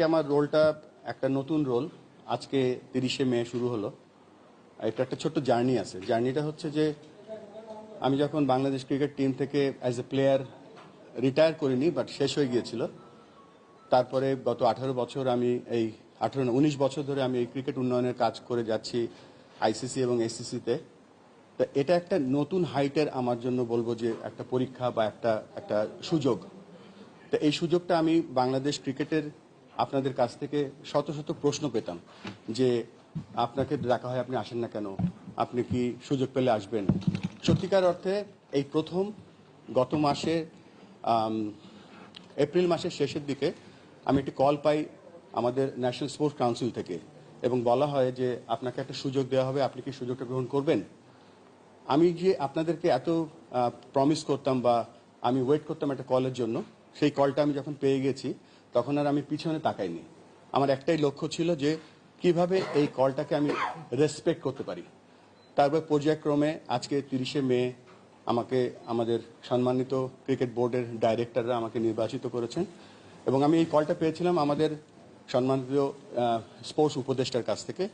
আজকে আমার রোলটা একটা নতুন রোল। আজকে তিরিশে মে শুরু হলো। এটা একটা ছোট্ট জার্নি আছে। জার্নিটা হচ্ছে যে, আমি যখন বাংলাদেশ ক্রিকেট টিম থেকে অ্যাজ এ প্লেয়ার রিটায়ার করিনি বাট শেষ হয়ে গিয়েছিল। তারপরে গত আঠারো বছর আমি এই আঠারো উনিশ বছর ধরে আমি এই ক্রিকেট উন্নয়নের কাজ করে যাচ্ছি আইসিসি এবং এসিসিতে তো। এটা একটা নতুন হাইটের আমার জন্য বলব যে একটা পরীক্ষা বা একটা একটা সুযোগ। তো এই সুযোগটা আমি বাংলাদেশ ক্রিকেটের আপনাদের কাছ থেকে শত শত প্রশ্ন পেতাম যে আপনাকে ডাকা হয়, আপনি আসেন না কেন? আপনি কি সুযোগ পেলে আসবেন? সত্যিকার অর্থে এই প্রথম গত মাসে এপ্রিল মাসের শেষের দিকে আমি একটি কল পাই আমাদের ন্যাশনাল স্পোর্টস কাউন্সিল থেকে এবং বলা হয় যে আপনাকে একটা সুযোগ দেওয়া হবে, আপনি কি সুযোগটা গ্রহণ করবেন? আমি যে আপনাদেরকে এত প্রমিস করতাম বা আমি ওয়েট করতাম একটা কলের জন্য। সেই কলটা আমি যখন পেয়ে গেছি তখন আর আমি পিছনে তাকাইনি। আমার একটাই লক্ষ্য ছিল যে কীভাবে এই কলটাকে আমি রেসপেক্ট করতে পারি। তারপর পর্যায়ক্রমে আজকে তিরিশে মে আমাকে, আমাদের সম্মানিত ক্রিকেট বোর্ডের ডাইরেক্টররা আমাকে নির্বাচিত করেছেন এবং আমি এই কলটা পেয়েছিলাম আমাদের সম্মানিত স্পোর্টস উপদেষ্টার কাছ থেকে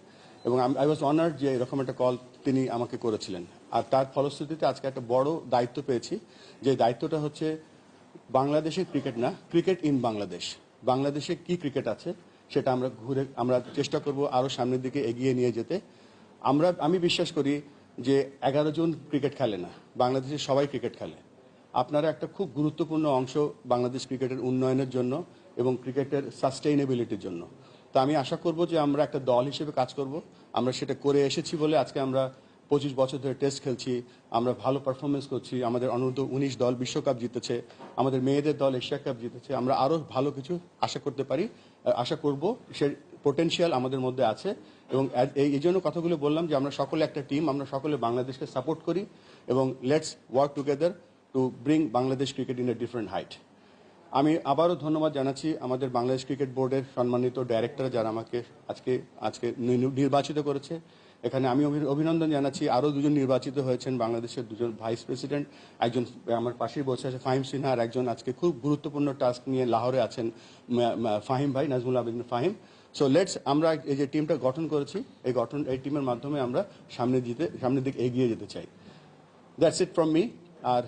এবং আই ওয়াজ অনার্ড যে এরকম একটা কল তিনি আমাকে করেছিলেন। আর তার ফলশ্রুতিতে আজকে একটা বড় দায়িত্ব পেয়েছি। যে দায়িত্বটা হচ্ছে বাংলাদেশের ক্রিকেট না ক্রিকেট ইন বাংলাদেশ বাংলাদেশে কি ক্রিকেট আছে সেটা আমরা ঘুরে, আমরা চেষ্টা করব আরও সামনের দিকে এগিয়ে নিয়ে যেতে। আমরা, আমি বিশ্বাস করি যে এগারো জন ক্রিকেট খেলে না বাংলাদেশে সবাই ক্রিকেট খেলে। আপনারা একটা খুব গুরুত্বপূর্ণ অংশ বাংলাদেশ ক্রিকেটের উন্নয়নের জন্য এবং ক্রিকেটের সাস্টেইনেবিলিটির জন্য। তো আমি আশা করব যে আমরা একটা দল হিসেবে কাজ করব, আমরা সেটা করে এসেছি বলে আজকে আমরা পঁচিশ বছর ধরে টেস্ট খেলছি, আমরা ভালো পারফরমেন্স করছি, আমাদের অনূর্ধ্ব উনিশ দল বিশ্বকাপ জিতেছে, আমাদের মেয়েদের দল এশিয়া কাপ জিতেছে, আমরা আরও ভালো কিছু আশা করতে পারি আশা করব, সে পোটেনশিয়াল আমাদের মধ্যে আছে এবং এই জন্য কথাগুলো বললাম যে আমরা সকলে একটা টিম আমরা সকলে বাংলাদেশকে সাপোর্ট করি এবং let's work together to bring Bangladesh cricket in a different height আমি আবারও ধন্যবাদ জানাচ্ছি আমাদের বাংলাদেশ ক্রিকেট বোর্ডের সম্মানিত ডাইরেক্টর যারা আমাকে আজকে আজকে নির্বাচিত করেছে। এখানে আমি অভিনন্দন জানাচ্ছি। আরও দুজন নির্বাচিত হয়েছেন, বাংলাদেশের দুজন ভাইস প্রেসিডেন্ট। একজন আমার পাশেই বসে আছে, ফাহিম সিনহা, আর একজন আজকে খুব গুরুত্বপূর্ণ টাস্ক নিয়ে লাহোরে আছেন ফাহিম ভাই, নাজমুল আবেদিন ফাহিম। সো লেটস আমরা এই যে টিমটা গঠন করেছি, এই গঠন, এই টিমের মাধ্যমে আমরা সামনে দিতে সামনের দিকে এগিয়ে যেতে চাই। দ্যাটস ইট ফ্রম মি আর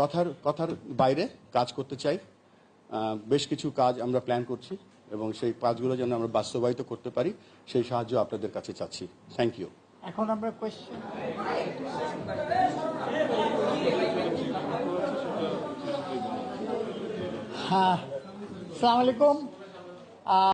কথার কথার বাইরে কাজ করতে চাই। বেশ কিছু কাজ আমরা প্ল্যান করছি। এবং সেই কাজগুলো যেন আমরা বাস্তবায়িত করতে পারি, সেই সাহায্য আপনাদের কাছে চাচ্ছি। থ্যাংক ইউ এখন আমরা হ্যাঁ আলাইকুম।